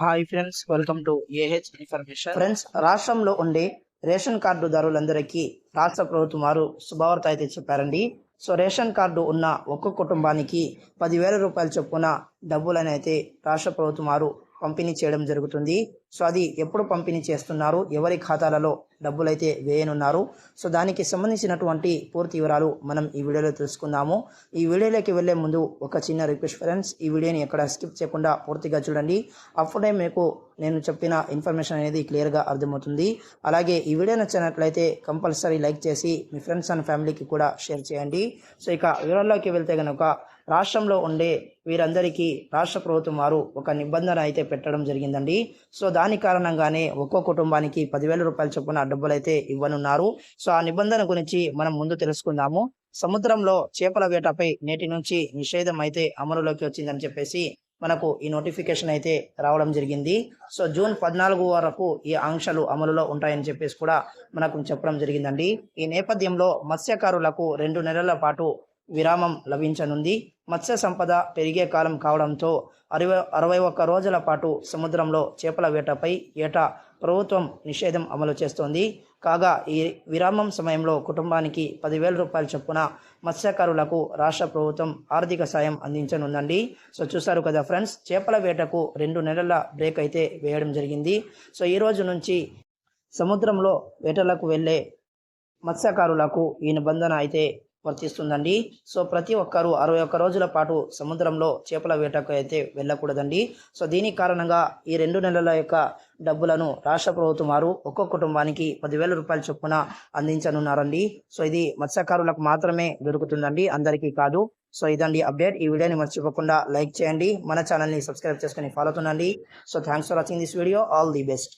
Hi friends welcome to AH information friends రాష్ట్రంలో ఉండే ration కార్డుదారులందరికీ రాష్ట్ర ప్రభుత్వం వారు శుభవార్త అయితే చెప్పారండి. సో రేషన్ కార్డు ఉన్న ఒక్క కుటుంబానికి పదివేల రూపాయల చొప్పున డబ్బులను అయితే రాష్ట్ర ప్రభుత్వం వారు పంపిణీ చేయడం జరుగుతుంది. సో అది ఎప్పుడు పంపిణీ చేస్తున్నారు? ఎవరి ఖాతాలలో డబ్బులైతే వేయనున్నారు. సో దానికి సంబంధించినటువంటి పూర్తి వివరాలు మనం ఈ వీడియోలో తెలుసుకుందాము. ఈ వీడియోలోకి వెళ్ళే ముందు ఒక చిన్న రిక్వెస్ట్ ఫ్రెండ్స్ ఈ వీడియోని ఎక్కడ స్కిప్ చేయకుండా పూర్తిగా చూడండి. అప్పుడే మీకు నేను చెప్పిన ఇన్ఫర్మేషన్ అనేది క్లియర్గా అర్థమవుతుంది. అలాగే ఈ వీడియో నచ్చినట్లయితే కంపల్సరీ లైక్ చేసి మీ ఫ్రెండ్స్ అండ్ ఫ్యామిలీకి కూడా షేర్ చేయండి. సో ఇక వివరాల్లోకి వెళ్తే కనుక రాష్ట్రంలో ఉండే వీరందరికీ రాష్ట్ర ప్రభుత్వం వారు ఒక నిబంధన అయితే పెట్టడం జరిగిందండి. సో దాని కారణంగానే ఒక్కో కుటుంబానికి పదివేల రూపాయల చొప్పున డబ్బులు అయితే ఇవ్వనున్నారు. సో ఆ నిబంధన గురించి మనం ముందు తెలుసుకుందాము. సముద్రంలో చేపల వేటపై నేటి నుంచి నిషేధం అయితే అమలులోకి వచ్చిందని చెప్పేసి మనకు ఈ నోటిఫికేషన్ అయితే రావడం జరిగింది. సో జూన్ పద్నాలుగు వరకు ఈ ఆంక్షలు అమలులో ఉంటాయని చెప్పేసి కూడా మనకు చెప్పడం జరిగిందండి. ఈ నేపథ్యంలో మత్స్యకారులకు రెండు నెలల పాటు విరామం లభించనుంది. మత్స్య సంపద పెరిగే కాలం కావడంతో అరవై అరవై ఒక్క రోజుల పాటు సముద్రంలో చేపల వేటపై ఏటా ప్రభుత్వం నిషేధం అమలు చేస్తోంది. కాగా ఈ విరామం సమయంలో కుటుంబానికి పదివేల రూపాయల చొప్పున మత్స్యకారులకు రాష్ట్ర ప్రభుత్వం ఆర్థిక సాయం అందించనుందండి. సో చూసారు కదా ఫ్రెండ్స్ చేపల వేటకు రెండు నెలల బ్రేక్ అయితే వేయడం జరిగింది. సో ఈ రోజు నుంచి సముద్రంలో వేటలకు వెళ్ళే మత్స్యకారులకు ఈ నిబంధన అయితే వర్తిస్తుందండి. సో ప్రతి ఒక్కరూ అరవై ఒక్క రోజుల పాటు సముద్రంలో చేపల వేటకు అయితే వెళ్ళకూడదండి. సో దీని కారణంగా ఈ రెండు నెలల యొక్క డబ్బులను రాష్ట్ర ప్రభుత్వం వారు ఒక్కొక్క కుటుంబానికి పదివేల రూపాయల చొప్పున అందించనున్నారండి. సో ఇది మత్స్యకారులకు మాత్రమే దొరుకుతుందండి అందరికీ కాదు. సో ఇదండి అప్డేట్. ఈ వీడియోని మర్చిపోకుండా లైక్ చేయండి. మన ఛానల్ని సబ్స్క్రైబ్ చేసుకొని follow అవుతుండండి. So thanks for watching this video. All the best.